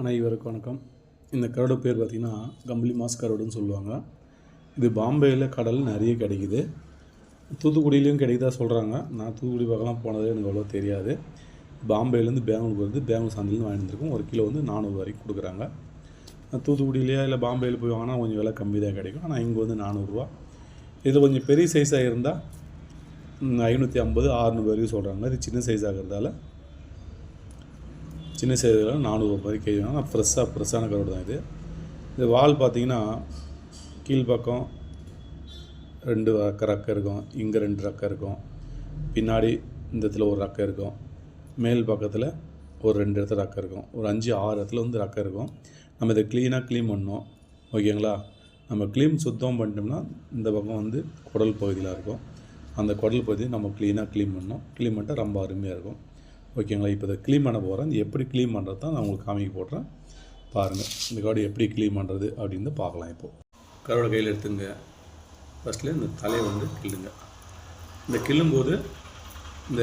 அனைவருக்கும் வணக்கம். இந்த கரோட பேர் பார்த்திங்கன்னா கம்பளி மாஸ் கரோடுன்னு சொல்லுவாங்க. இது பாம்பேயில் கடல் நிறைய கிடைக்குது. தூத்துக்குடியிலையும் கிடைக்குதா சொல்கிறாங்க நான் தூத்துக்குடி பக்கம்லாம் போனது எனக்கு அவ்வளோ தெரியாது. பாம்பேலேருந்து பெங்களூருக்கு வந்து பெங்களூர் சந்தையிலேருந்து வாங்கிட்டு வந்திருக்கோம். ஒரு கிலோ வந்து நானூறு வரைக்கும் கொடுக்குறாங்க. தூத்துக்குடியிலேயே இல்லை பாம்பேயில் போய் வாங்கினா கொஞ்சம் விலை கம்மி தான் கிடைக்கும். ஆனால் இங்கே வந்து நானூறுரூவா இது கொஞ்சம் பெரிய சைஸாக இருந்தால் ஐநூற்றி ஐம்பது ஆறுநூறு வரைக்கும் சொல்கிறாங்க இது சின்ன சைஸ் ஆகிறதால சின்ன சைஸில் நானூறு ரூபாய் கேஜி வாங்க ஃப்ரெஷ்ஷாக ஃப்ரெஷ்ஷான கருவாடு தான் இது. இது வால் பார்த்தீங்கன்னா கீழ்ப்பக்கம் ரெண்டு ரக்க ரக்கம் இருக்கும். இங்கே ரெண்டு ரக்கம் இருக்கும். பின்னாடி இந்த இடத்துல ஒரு ரக்கம் இருக்கும். மேல் பக்கத்தில் ஒரு ரெண்டு இடத்துல ரக்கம் இருக்கும். ஒரு அஞ்சு ஆறு இடத்துல வந்து ரக்கம் இருக்கும். நம்ம இதை க்ளீனாக க்ளீன் பண்ணோம். ஓகேங்களா நம்ம க்ளீன் சுத்தம் பண்ணிட்டோம்னா இந்த பக்கம் வந்து குடல் பகுதியில் இருக்கும். அந்த குடல் பகுதியை நம்ம க்ளீனாக க்ளீன் பண்ணோம். க்ளீன் பண்ணிட்டா ரொம்ப அருமையாக இருக்கும். ஓகேங்களா? இப்போ இதை க்ளீன் பண்ண போகிறேன் இது எப்படி க்ளீன் பண்ணுறது தான் நான் உங்களுக்கு காமிக்க போடுறேன் பாருங்கள் இந்த கார்டு எப்படி க்ளீன் பண்ணுறது அப்படின்னு பார்க்கலாம் இப்போது கரோட கையில் எடுத்துங்க. ஃபஸ்ட்டில் இந்த தலையை வந்து கிள்ளுங்க. இந்த கிள்ளும்போது இந்த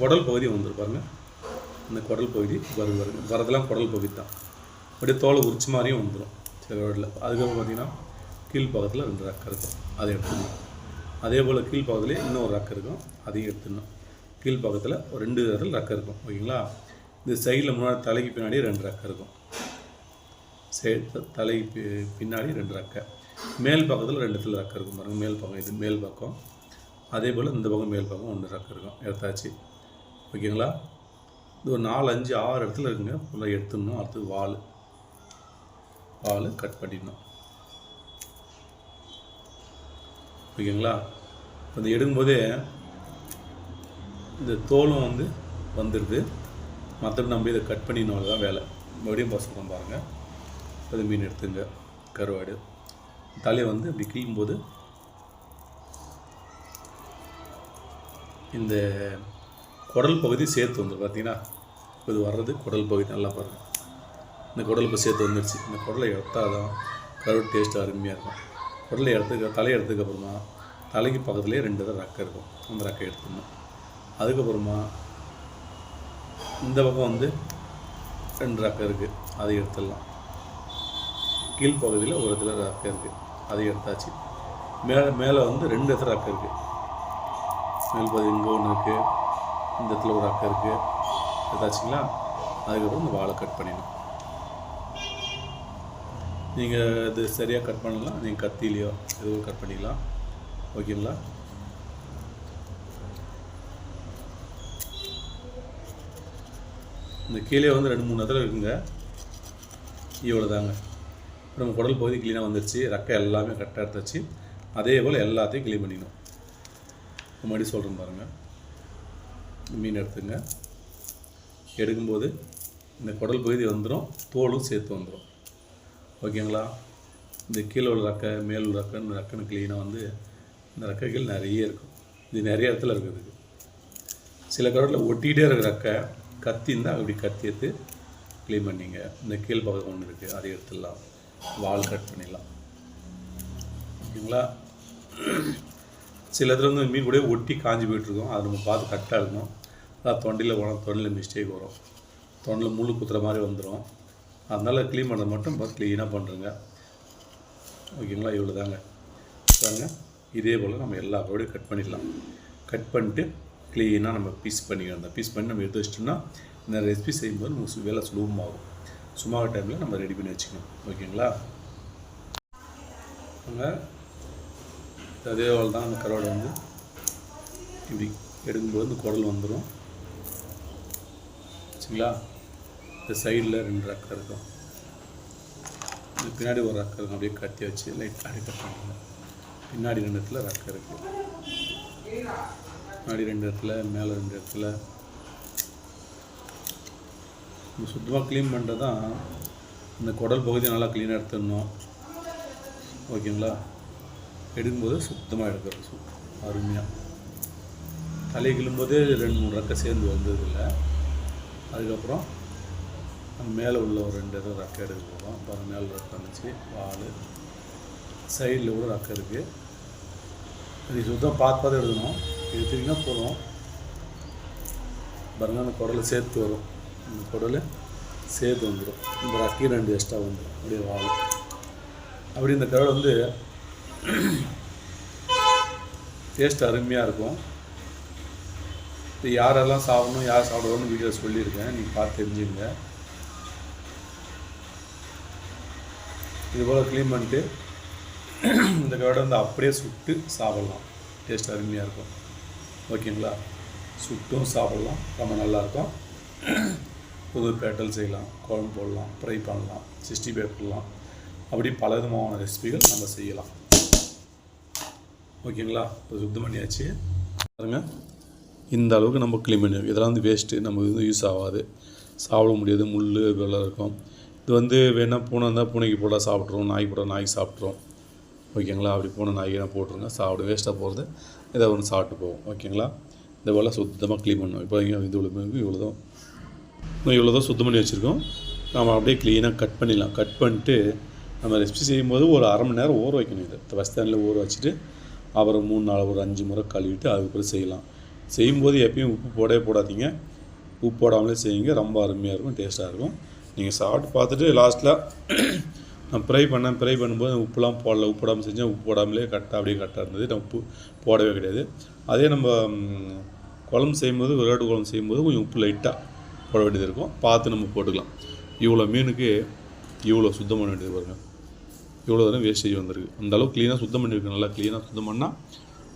குடல் பகுதி வந்துரு பாருங்க. இந்த குடல் பகுதி வரும் வருங்க வரதெல்லாம் குடல் பகுதி தான். அப்படியே தோலை உரிச்ச மாதிரியும் வந்துடும் சில வேடில் அதுக்கப்புறம் பார்த்தீங்கன்னா கீழ் பக்கத்தில் ரெண்டு ரக்கம் இருக்கும். அதை எடுத்துடணும் அதே போல் கீழ் பக்கத்துலேயே இன்னொரு ரக்கம் இருக்கும். அதையும் எடுத்துடணும் கீழ் பக்கத்தில் ஒரு ரெண்டு இடத்துல ரக்கம் இருக்கும் ஓகேங்களா? இந்த சைடில் முன்னாடி தலைக்கு பின்னாடி ரெண்டு ரக்கம் இருக்கும். சைடு தலைக்கு பி- பின்னாடி ரெண்டு ரக்கை. மேல் பக்கத்தில் ரெண்டு இடத்துல ரக்கம் இருக்கும் பாருங்கள் மேல் பக்கம் இது மேல் பக்கம். அதே போல் இந்த பக்கம் மேல் பக்கம் ஒன்று ரக்கம் இருக்கும் எடுத்தாச்சு. ஓகேங்களா? இது ஒரு நாலு அஞ்சு ஆறு இடத்துல இருக்குங்க ஃபுல்லாக எடுத்துடணும். அடுத்து வால். வால் கட் பண்ணிடணும். ஓகேங்களா? இப்போ இந்த எடுக்கும்போதே இந்த தோலும் வந்து வந்துடுது மற்றபடி நம்ம இதை கட் பண்ணினோம் தான் வேலை. மறுபடியும் பசங்க பாருங்கள் அது மீன் எடுத்துங்க. கருவாடு. தலையை வந்து இப்படி கிள்ளும்போது இந்த குடல் பகுதி சேர்த்து வந்துடும் பார்த்தீங்கன்னா இப்போ இது வர்றது குடல் பகுதி. நல்லா பாருங்கள் இந்த குடல் இப்போ சேர்த்து வந்துடுச்சு இந்த குடலை எடுத்தால் தான் கருவாடு டேஸ்ட் அருமையாக இருக்கும். குடலை எடுத்துக்க தலையை எடுத்ததுக்கப்புறமா தலைக்கு பக்கத்துலேயே ரெண்டு தான் ரக்கை இருக்கும். அந்த ரக்கை எடுத்துக்கணும். அதுக்கப்புறமா இந்த பக்கம் வந்து ரெண்டு ரக்கம் இருக்குது அதை எடுத்துடலாம். கீழ்ப்பகுதியில் ஒரு இடத்துல ரக்கம் இருக்குது அதை எடுத்தாச்சு. மேலே மேலே வந்து ரெண்டு இடத்துல ரக்கம் இருக்குது மேல் பகுதி இங்கே ஒன்று இருக்குது இந்த இடத்துல ஒரு ரக்கம் இருக்குது எடுத்தாச்சுங்களா? அதுக்கப்புறம் இந்த வாழை கட் பண்ணிடணும். நீங்கள் இது சரியாக கட் பண்ணலாம் நீங்கள் கத்திலையோ எதுவும் கட் பண்ணிக்கலாம். ஓகேங்களா? இந்த கீழே வந்து ரெண்டு மூணு இடத்துல இருக்குங்க. இவ்வளோ தாங்க நம்ம குடல் பகுதி க்ளீனாக வந்துருச்சு. ரெக்கை எல்லாமே கரெக்டாக எடுத்தாச்சு அதே போல் எல்லாத்தையும் க்ளீன் பண்ணிடணும் மறுபடி சொல்கிறேன் பாருங்கள் மீன் எடுத்துங்க. எடுக்கும்போது இந்த குடல் பகுதி வந்துடும் தோலும் சேர்த்து வந்துடும் ஓகேங்களா இந்த கீழே உள்ள ரக்கை மேல் உள்ள ரக்கன்னு இந்த க்ளீனாக வந்து இந்த ரக்கைகள் நிறைய இருக்கும். இது நிறைய இடத்துல இருக்குது. சில கடலில் ஒட்டிகிட்டே இருக்கிற ரக்கை கத்தி இருந்தால் அப்படி கத்தி எடுத்து க்ளீன் பண்ணிங்க. இந்த கீழ் பக்கம் ஒன்று இருக்குது அதை எடுத்துடலாம். வால் கட் பண்ணிடலாம். ஓகேங்களா? சில இதில் வந்து மீன் கூட ஒட்டி காஞ்சி போயிட்டுருக்கோம் அதை நம்ம பார்த்து கரெக்டாக இருக்கணும். அதான் தொண்டையில் போனால் தொண்டையில் மிஸ்டேக் வரும். தொண்டையில் முள் குத்துற மாதிரி வந்துடும் அதனால் க்ளீன் பண்ணுறது மட்டும் பார்த்து க்ளீனாக பண்ணுறங்க ஓகேங்களா? இவ்வளோ தாங்க பாருங்க. இதே போல் நம்ம எல்லா பறவையும் கட் பண்ணிடலாம். கட் பண்ணிட்டு க்ளீனாக நம்ம பீஸ் பண்ணிக்கணும் அந்த பீஸ் பண்ணி நம்ம எடுத்து வச்சிட்டோம்னா இந்த ரெசிபி செய்யும்போது நமக்கு வேலை சுலபமாகும். சும்மா டைமில் நம்ம ரெடி பண்ணி வச்சுக்கணும். ஓகேங்களா? அதே போல் தான் அந்த கரோடை வந்து இப்படி எடுக்கும்போது இந்த குடல் வந்துடும் சரிங்களா? இந்த சைடில் ரெண்டு ரக்கம் இருக்கும். பின்னாடி ஒரு ரக்கம் இருக்கும். அப்படியே கத்தி வச்சு லைட் அப்படியே பின்னாடி ரெண்டு இடத்துல ரக்கம் இருக்குது முன்னாடி ரெண்டு இடத்துல மேலே ரெண்டு இடத்துல. இந்த சுத்தமாக க்ளீன் பண்ணுறது தான் இந்த குடல் பகுதியை நல்லா க்ளீனாக எடுத்துடணும். ஓகேங்களா? எடுக்கும்போது சுத்தமாக எடுக்கிறது அருமையாக தலை கிள்ளும்போதே ரெண்டு மூணு ரக்கம் சேர்ந்து வந்ததில்லை. அதுக்கப்புறம் மேலே உள்ள ஒரு ரெண்டு இடம் ரக்கம் எடுக்க போகிறோம் அப்புறம் மேலே ரக்கம் வந்துச்சு வால். சைடில் கூட ரக்கம் இருக்குது இது சுத்தம் பார்த்து பார்த்து எடுக்கணும். எடுத்துட்டிங்கன்னா போதும் பாருங்க அந்த குடலை சேர்த்து வரும். அந்த குடலை சேர்த்து வந்துடும் இந்த ரக்கி ரெண்டு எக்ஸ்ட்ரா வந்துடும் அப்படியே வால் அப்படி இந்த கடல் வந்து டேஸ்ட் அருமையாக இருக்கும். இப்போ யாரெல்லாம் சாப்பிடணும் யார் சாப்பிடணும்னு வீடியோ சொல்லியிருக்கேன். நீங்கள் பார்த்து தெரிஞ்சுங்க இது போல் க்ளீன் பண்ணிட்டு இந்த கடை வந்து அப்படியே சுட்டு சாப்பிட்லாம். டேஸ்ட் அருமையாக இருக்கும். ஓகேங்களா? சுட்டும் சாப்பிட்லாம். ரொம்ப நல்லாயிருக்கும். புது பேட்டல் செய்யலாம். குழம்பு போடலாம். ஃப்ரை பண்ணலாம். சிக்ஸ்டி ஃபைவ் பண்ணலாம். அப்படி பல விதமான ரெசிபிகள் நம்ம செய்யலாம். ஓகேங்களா? இப்போ சுத்தம் பண்ணியாச்சு. பாருங்க. இந்த அளவுக்கு நம்ம க்ளீன் பண்ணி இதெல்லாம் வந்து வேஸ்ட்டு நம்ம இது யூஸ் ஆகாது. சாப்பிட முடியாது. முள் இதெல்லாம் இருக்கும். இது வந்து வேணால் பூனை இருந்தால் பூனைக்கு போட்டால் சாப்பிட்ருவோம் நாய் போட்டால் நாய்க்கு சாப்பிட்றோம் ஓகேங்களா? அப்படி போன நாய்க்கு போட்டுருங்க சாப்பிட வேஸ்ட்டாக போகிறது இதை ஒன்று சாப்பிட்டு போவோம் ஓகேங்களா? இந்த போல் சுத்தமாக க்ளீன் பண்ணுவோம் இப்போ இங்கே இது இவ்வளோ இவ்வளோ தான் இவ்வளோ தான் சுத்தம் பண்ணி வச்சுருக்கோம். நம்ம அப்படியே க்ளீனாக கட் பண்ணிடலாம். கட் பண்ணிட்டு நம்ம ரெசிபி செய்யும்போது ஒரு அரை மணி நேரம் ஊற வைக்கணும் இதை. பஸ் ஸ்டாண்டில் ஊற வச்சுட்டு அப்புறம் மூணு நாள் ஒரு அஞ்சு முறை கழுவிட்டு அதுக்கப்புறம் செய்யலாம். செய்யும்போது எப்பயும் உப்பு போடவே போடாதீங்க. உப்பு போடாமலே செய்யுங்க. ரொம்ப அருமையாக இருக்கும் டேஸ்ட்டாக இருக்கும். நீங்கள் சாப்பிட்டு பார்த்துட்டு லாஸ்ட்டில் நான் ப்ரை பண்ணேன். ப்ரை பண்ணும்போது உப்புலாம் போடல. உப்பு போடாமல் செஞ்சேன். உப்பு போடாமலே கரெக்டாக அப்படியே கரெக்டாக இருந்தது. நான் உப்பு போடவே கிடையாது. அதே நம்ம குழம்பு செய்யும்போது விளையாட்டு குழம்பு செய்யும்போது கொஞ்சம் உப்பு லைட்டாக போட வேண்டியது இருக்கும். பார்த்து நம்ம போட்டுக்கலாம். இவ்வளோ மீனுக்கு இவ்வளோ சுத்தம் பண்ண வேண்டியது பாருங்கள் இவ்வளோ தூரம் வேஸ்டேஜ் வந்திருக்கு. அந்த அளவுக்கு க்ளீனாக சுத்தம் பண்ணியிருக்கு நல்லா க்ளீனாக சுத்தம் பண்ணால்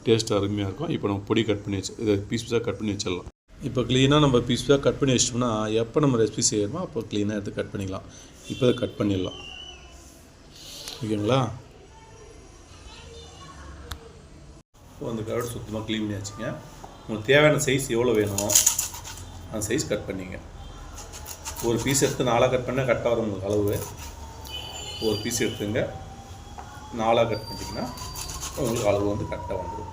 டேஸ்ட் அருமையாக இருக்கும். இப்போ நம்ம பொடி கட் பண்ணி வச்சு இதை பீஸ் பீஸாக கட் பண்ணி வச்சிடலாம். இப்போ க்ளீனாக நம்ம பீஸ் பீஸாக கட் பண்ணி வச்சிட்டோம்னா எப்போ நம்ம ரெசிபி செய்யணுமோ அப்போ க்ளீனாக எடுத்து கட் பண்ணிக்கலாம். இப்போ கட் பண்ணிடலாம். ஓகேங்களா? இப்போ அந்த கரோடு சுத்தமாக க்ளீன் பண்ணி வச்சுங்க உங்களுக்கு தேவையான சைஸ் எவ்வளோ வேணுமோ அந்த சைஸ் கட் பண்ணிங்க. ஒரு பீஸ் எடுத்து நாலாக கட் பண்ணால் கரெக்டாக வரும் உங்களுக்கு அளவு. ஒரு பீஸ் எடுத்துங்க நாலாக கட் பண்ணிட்டீங்கன்னா உங்களுக்கு அளவு வந்து கரெக்டாக வந்துடும்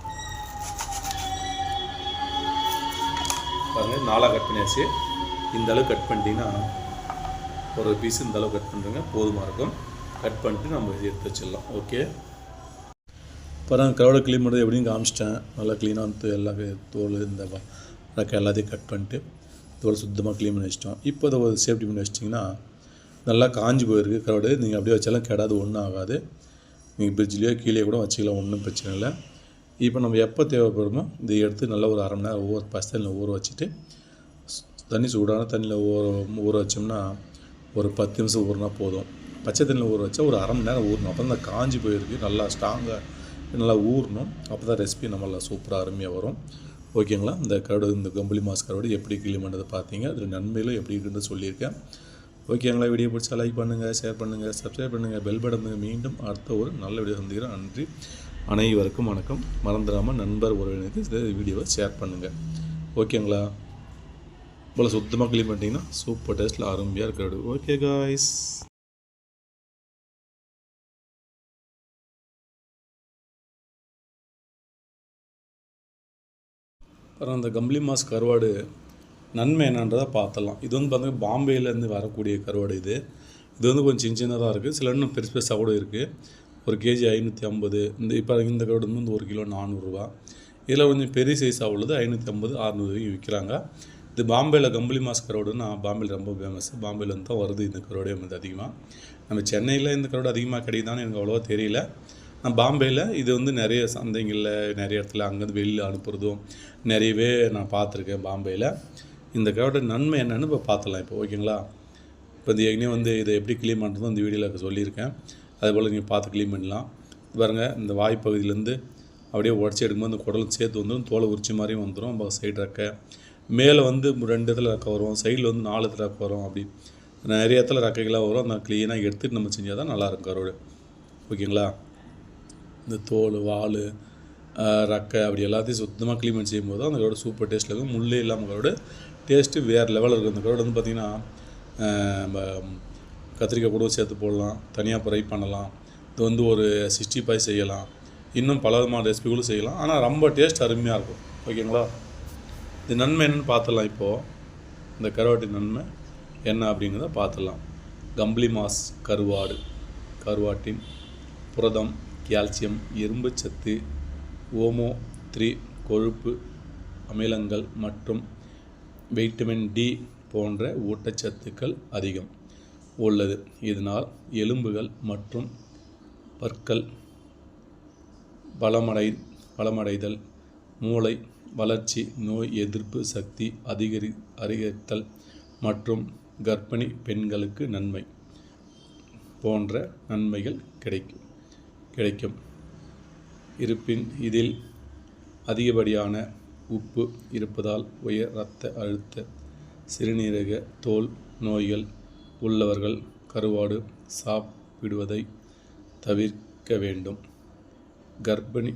பாருங்கள் நாலாக கட் பண்ணியாச்சு. இந்த அளவு கட் பண்ணிட்டீங்கன்னா ஒரு பீஸ் இந்த அளவு கட் பண்ணுறங்க போதுமாக இருக்கும். கட் பண்ணிட்டு நம்ம இதை எடுத்து வச்சிடலாம். ஓகே இப்போ நான் க்ரௌடை க்ளீன் பண்ணுறது எப்படின்னு காமிச்சிட்டேன். நல்லா க்ளீனாக வந்து எல்லா தோல் இந்த வ- எல்லாத்தையும் கட் பண்ணிட்டு தோல் சுத்தமாக க்ளீன் பண்ணி வச்சிட்டோம். இப்போ அதை ஒரு சேஃப்டி பண்ணி வச்சிட்டிங்கன்னா நல்லா காஞ்சி போயிருக்கு க்ரௌடு நீங்கள் அப்படியே வச்சாலும் கெடாது ஒன்றும் ஆகாது. நீங்கள் பிரிட்ஜ்லேயோ கீழே கூட வச்சுக்கலாம் ஒன்றும் பிரச்சனை இல்லை. இப்போ நம்ம எப்போ தேவைப்படுமோ இதை எடுத்து நல்லா ஒரு அரை மணி நேரம் ஊற பஸ்தண்ணில் ஊற வச்சுட்டு தண்ணி சூடான தண்ணியில் ஊற ஊற வச்சோம்னா ஒரு பத்து நிமிஷம் ஊறினா போதும். பச்சை தண்ணியில் ஊற வச்சா ஒரு அரை மணி நேரம் ஊறணும். அப்போ தான் காஞ்சி போயிருக்கு. நல்லா ஸ்ட்ராங்காக நல்லா ஊறணும். அப்போ தான் ரெசிபி நம்மள சூப்பராக அருமையாக வரும். ஓகேங்களா இந்த கருடு இந்த கம்பளி மாஸ் எப்படி கிளீன் பண்ணுறது பார்த்தீங்க? அதில் நன்மையிலும் எப்படி இருக்குன்னு சொல்லியிருக்கேன். ஓகேங்களா வீடியோ பிடிச்சா லைக் பண்ணுங்கள் ஷேர் பண்ணுங்கள் சப்ஸ்கிரைப் பண்ணுங்கள் பெல் பட்டன் மீண்டும் அடுத்த ஒரு நல்ல வீடியோ சந்திக்கிறேன். நன்றி. அனைவருக்கும் வணக்கம். மறந்துடாமல் நண்பர் உறவினருக்கு இந்த வீடியோவை ஷேர் பண்ணுங்கள் ஓகேங்களா போல் சுத்தமாக க்ளீன் பண்ணிட்டீங்கன்னா சூப்பர் டேஸ்ட்டில் அருமையாக இருக்கிறது. ஓகே காய்ஸ் அப்புறம் அந்த கம்பளி மாஸ் கருவாடு நன்மை என்னன்றதை பார்த்தலாம் இது வந்து பார்த்தீங்கன்னா பாம்பேலேருந்து வரக்கூடிய கருவாடு இது. இது வந்து கொஞ்சம் சின்ன சின்னதாக இருக்குது சில இன்னும் பெருசு பெருசாக கூட இருக்குது ஒரு கேஜி ஐநூற்றி ஐம்பது. இந்த இப்போ இந்த கருவாடு வந்து ஒரு கிலோ நானூறுரூவா. இதில் கொஞ்சம் பெரிய சைஸாக உள்ளது. ஐநூற்றி ஐம்பது அறநூறு விற்கிறாங்க. இது பாம்பேயில் கம்பளி மாஸ் கருவாடு பாம்பேல பாம்பேயில் ரொம்ப ஃபேமஸ் பாம்பேலேருந்து தான் வருது இந்த கருவாடே வந்து அதிகமாக நம்ம சென்னையில் இந்த கருவாடு அதிகமாக கிடைக்குதான்னு எனக்கு அவ்வளோவா தெரியல. நான் பாம்பேயில் இது வந்து நிறைய சந்தைங்களில் நிறைய இடத்துல அங்கேருந்து வெளியில் அனுப்புகிறதும் நிறையவே நான் பார்த்துருக்கேன் பாம்பேயில் இந்த கருவாடு நன்மை என்னன்னு இப்போ பார்த்துலாம் இப்போ ஓகேங்களா? இப்போ இந்த ஏற்கனவே வந்து இதை எப்படி க்ளீன் பண்ணுறதும் இந்த வீடியோவில் சொல்லியிருக்கேன். அதுபோல் நீங்கள் பார்த்து க்ளீன் பண்ணலாம். பாருங்கள் இந்த வாய்ப்பகுதியிலேருந்து அப்படியே உடச்சி எடுக்கும்போது அந்த குடலும் சேர்த்து வந்துடும் தோலை உரிச்சி மாதிரியும் வந்துடும் நம்ம சைடு ரெக்க மேலே வந்து ரெண்டு இடத்துல ரெக்கை வரும் சைடில் வந்து நாலு இடத்துல ரெக்க வரும் அப்படி. நிறைய இடத்துல ரெக்கைகளாக வரும். அந்த க்ளீனாக எடுத்துட்டு நம்ம செஞ்சால் தான் நல்லாயிருக்கும் கரோடு ஓகேங்களா? இந்த தோல் வால் ரக்கை அப்படி எல்லாத்தையும் சுத்தமாக க்ளீன் பண்ணி செய்யும்போது தான் அந்த கரோட சூப்பர் டேஸ்ட்டில் இருக்கும். முள்ளே இல்லாமல் கரோட டேஸ்ட்டு வேறு லெவலில் இருக்கும். அந்த கரோட வந்து பார்த்திங்கன்னா நம்ம கத்திரிக்காய் கூட சேர்த்து போடலாம் தனியாக ஃப்ரை பண்ணலாம் இது வந்து ஒரு சிக்ஸ்டி ஃபைவ் செய்யலாம் இன்னும் பல விதமான ரெசிபிகளும் செய்யலாம். ஆனால் ரொம்ப டேஸ்ட் அருமையாக இருக்கும். ஓகேங்களா இது நன்மை என்னென்னு பார்த்துடலாம் இப்போது இந்த கருவாட்டு நன்மை என்ன அப்படிங்கிறத பார்த்துடலாம் கம்பளி மாஸ் கருவாடு கருவாட்டின் புரதம் கால்சியம் இரும்புச்சத்து ஓமோ த்ரீ கொழுப்பு அமிலங்கள் மற்றும் வைட்டமின் டி போன்ற ஊட்டச்சத்துக்கள் அதிகம் உள்ளது. இதனால் எலும்புகள் மற்றும் பற்கள் பலமடை பலமடைதல் மூளை வளர்ச்சி நோய் எதிர்ப்பு சக்தி அதிகரி அதிகரித்தல் மற்றும் கர்ப்பிணி பெண்களுக்கு நன்மை போன்ற நன்மைகள் கிடைக்கும். கிடைக்கும். இருப்பின் இதில் அதிகப்படியான உப்பு இருப்பதால் உயர் இரத்த அழுத்த சிறுநீரக தோல் நோய்கள் உள்ளவர்கள் கருவாடு சாப்பிடுவதை தவிர்க்க வேண்டும். கர்ப்பிணி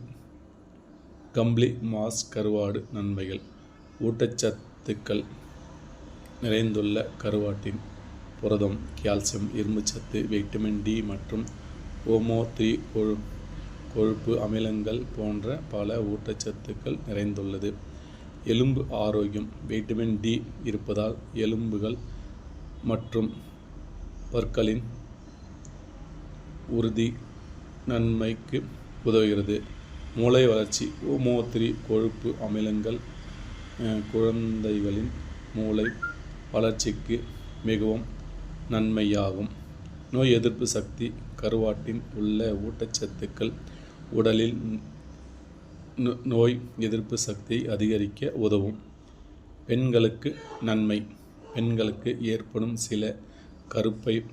கம்ப்ளி மாஸ் கருவாடு நன்மைகள். ஊட்டச்சத்துக்கள் நிறைந்துள்ள கருவாட்டின் புரதம் கால்சியம் இரும்புச்சத்து வைட்டமின் டி மற்றும் ஓமோ த்ரீ கொழு கொழுப்பு அமிலங்கள் போன்ற பல ஊட்டச்சத்துக்கள் நிறைந்துள்ளது. எலும்பு ஆரோக்கியம் வைட்டமின் டி இருப்பதால் எலும்புகள் மற்றும் பற்களின் உறுதி நன்மைக்கு உதவுகிறது. மூளை வளர்ச்சி ஓமோ த்ரீ கொழுப்பு அமிலங்கள் குழந்தைகளின் மூளை வளர்ச்சிக்கு மிகவும் நன்மையாகும். நோய் எதிர்ப்பு சக்தி கருவாட்டின் உள்ள ஊட்டச்சத்துக்கள் உடலில் நோ- நோய் எதிர்ப்பு சக்தியை அதிகரிக்க உதவும். பெண்களுக்கு நன்மை. பெண்களுக்கு ஏற்படும் சில கருப்பை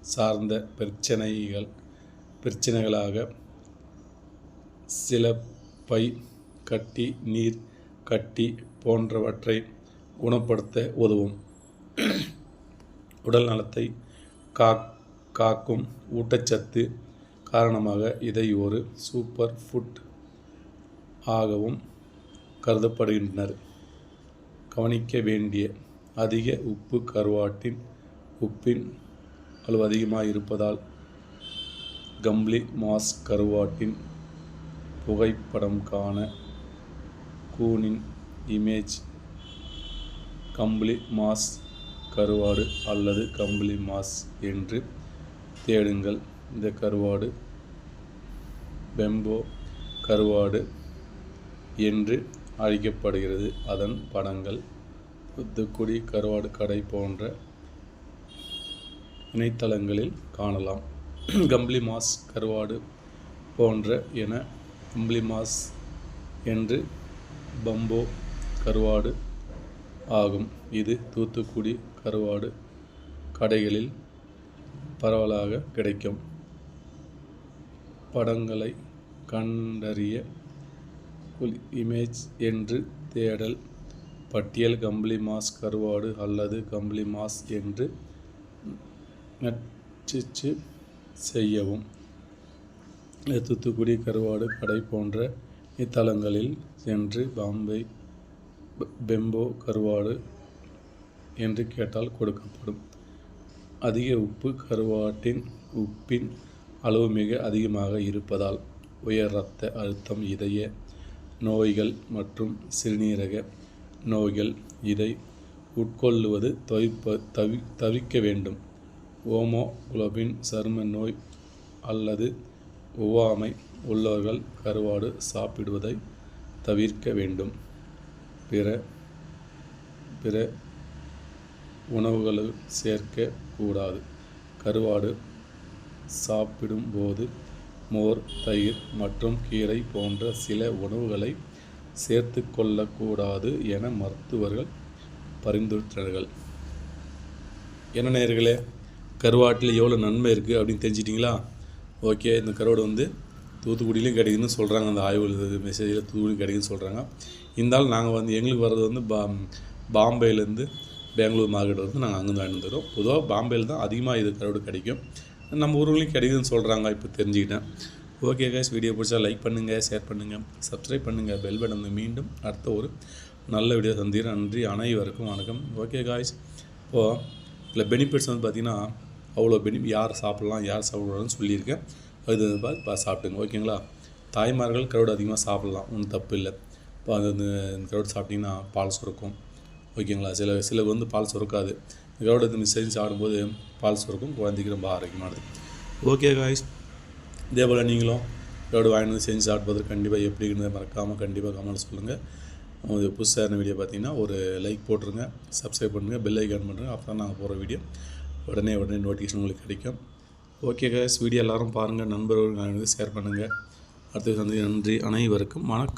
சார்ந்த பிரச்சனைகள் பிரச்சனைகளாக சில பை கட்டி நீர் கட்டி போன்றவற்றை குணப்படுத்த உதவும். உடல் நலத்தை காக் காக்கும் ஊட்டச்சத்து காரணமாக இதை ஒரு சூப்பர் ஃபுட் ஆகவும் கருதப்படுகின்றனர். கவனிக்க வேண்டிய அதிக உப்பு கருவாட்டின் உப்பின் அளவு அதிகமாக இருப்பதால் கம்ப்ளி மாஸ் கருவாட்டின் புகைப்படம் காண கூனின் இமேஜ் கம்ப்ளி மாஸ் கருவாடு அல்லது கம்ப்ளி மாஸ் என்று தேடுங்கள். இந்த கருவாடு பெம்போ கருவாடு என்று அழைக்கப்படுகிறது. அதன் படங்கள் தூத்துக்குடி கருவாடு கடை போன்ற இணையதளங்களில் காணலாம். கம்பளி மாஸ் கருவாடு போன்ற என கம்பளி மாஸ் என்று பம்போ கருவாடு ஆகும். இது தூத்துக்குடி கருவாடு கடைகளில் பரவலாக கிடைக்கும். படங்களை கண்டறிய புல் இமேஜ் என்று தேடல் பட்டியல் கம்பளி மாஸ் கருவாடு அல்லது கம்பளி மாஸ் என்று நச்சிச்சு செய்யவும். தூத்துக்குடி கருவாடு கடை போன்ற இத்தலங்களில் சென்று பாம்பே பெம்போ கருவாடு என்று கேட்டால் கொடுக்கப்படும். அதிக உப்பு கருவாட்டின் உப்பின் அளவு மிக அதிகமாக இருப்பதால் உயர் இரத்த அழுத்தம் இதய நோய்கள் மற்றும் சிறுநீரக நோய்கள் இதை உட்கொள்ளுவது தவிப்ப தவி தவிர்க்க வேண்டும். ஓமோகுளோபின் சரும நோய் அல்லது ஒவ்வாமை உள்ளவர்கள் கருவாடு சாப்பிடுவதை தவிர்க்க வேண்டும். பிற பிற உணவுகளை சேர்க்க கூடாது கருவாடு சாப்பிடும்போது மோர் தயிர் மற்றும் கீரை போன்ற சில உணவுகளை சேர்த்து கொள்ளக்கூடாது என மருத்துவர்கள் பரிந்துரைத்தார்கள் என்ன நேர்களே கருவாட்டில் எவ்வளோ நன்மை இருக்குது அப்படின்னு தெரிஞ்சிட்டிங்களா? ஓகே இந்த கருவாடு வந்து தூத்துக்குடியிலையும் கிடைக்குதுன்னு சொல்கிறாங்க அந்த ஆய்வு மெசேஜில் தூத்துக்குடி கிடைக்குதுன்னு சொல்கிறாங்க இருந்தாலும் நாங்கள் வந்து எங்களுக்கு வர்றது வந்து பா பாம்பேலேருந்து பெங்களூர் மார்க்கெட் வந்து நாங்கள் அங்கேருந்து வாங்கிட்டு வந்துடுறோம். பொதுவாக பாம்பேயில் தான் அதிகமாக இது கருவாடு கிடைக்கும். நம்ம ஊர்களையும் கிடைக்குதுன்னு சொல்கிறாங்க இப்போ தெரிஞ்சுக்கிட்டேன். ஓகே கைஸ் வீடியோ பிடிச்சா லைக் பண்ணுங்கள் ஷேர் பண்ணுங்கள் சப்ஸ்கிரைப் பண்ணுங்கள் பெல் பட்டன் வந்து மீண்டும் அடுத்த ஒரு நல்ல வீடியோ சந்திக்கிறேன். நன்றி அனைவருக்கும் வணக்கம். ஓகே காய்ஸ் இப்போது இதில் பெனிஃபிட்ஸ் வந்து பார்த்திங்கன்னா அவ்வளோ பெனி யார் சாப்பிட்லாம் யார் சாப்பிடலாம்னு சொல்லியிருக்கேன். அது வந்து பார்த்து சாப்பிட்டுங்க ஓகேங்களா தாய்மார்கள் கருவாடு அதிகமாக சாப்பிட்லாம் ஒன்றும் தப்பு இல்லை. இப்போ அது வந்து இந்த சாப்பிட்டிங்கன்னா பால் சுரக்கும். ஓகேங்களா? சில சில வந்து பால் சுரக்காது. இந்த மிஸ் செஞ்சு சாப்பிடும்போது பால் சுரக்கும் குழந்தைக்கு ரொம்ப ஆரோக்கியமானது. ஓகே காய்ஸ் இதே போல் நீங்களும் கருவாடு வாங்கி வந்து செஞ்சு சாப்பிடுவது கண்டிப்பாக எப்படி இருக்குன்னு மறக்காமல் கண்டிப்பாக கமெண்ட் சொல்லுங்கள் உங்களுக்கு புதுசாக வீடியோ பார்த்தீங்கன்னா ஒரு லைக் போட்டுருங்க சப்ஸ்கிரைப் பண்ணுங்கள் பெல் ஐக்கான் பண்ணுங்கள் அப்போ தான் நாங்கள் போகிற வீடியோ உடனே உடனே நோட்டிஃபிகேஷன் உங்களுக்கு கிடைக்கும். ஓகே காய்ஸ் வீடியோ எல்லாரும் பாருங்கள் நண்பர்கள் ஷேர் பண்ணுங்கள் அடுத்தது வந்து நன்றி. அனைவருக்கும் வணக்கம்.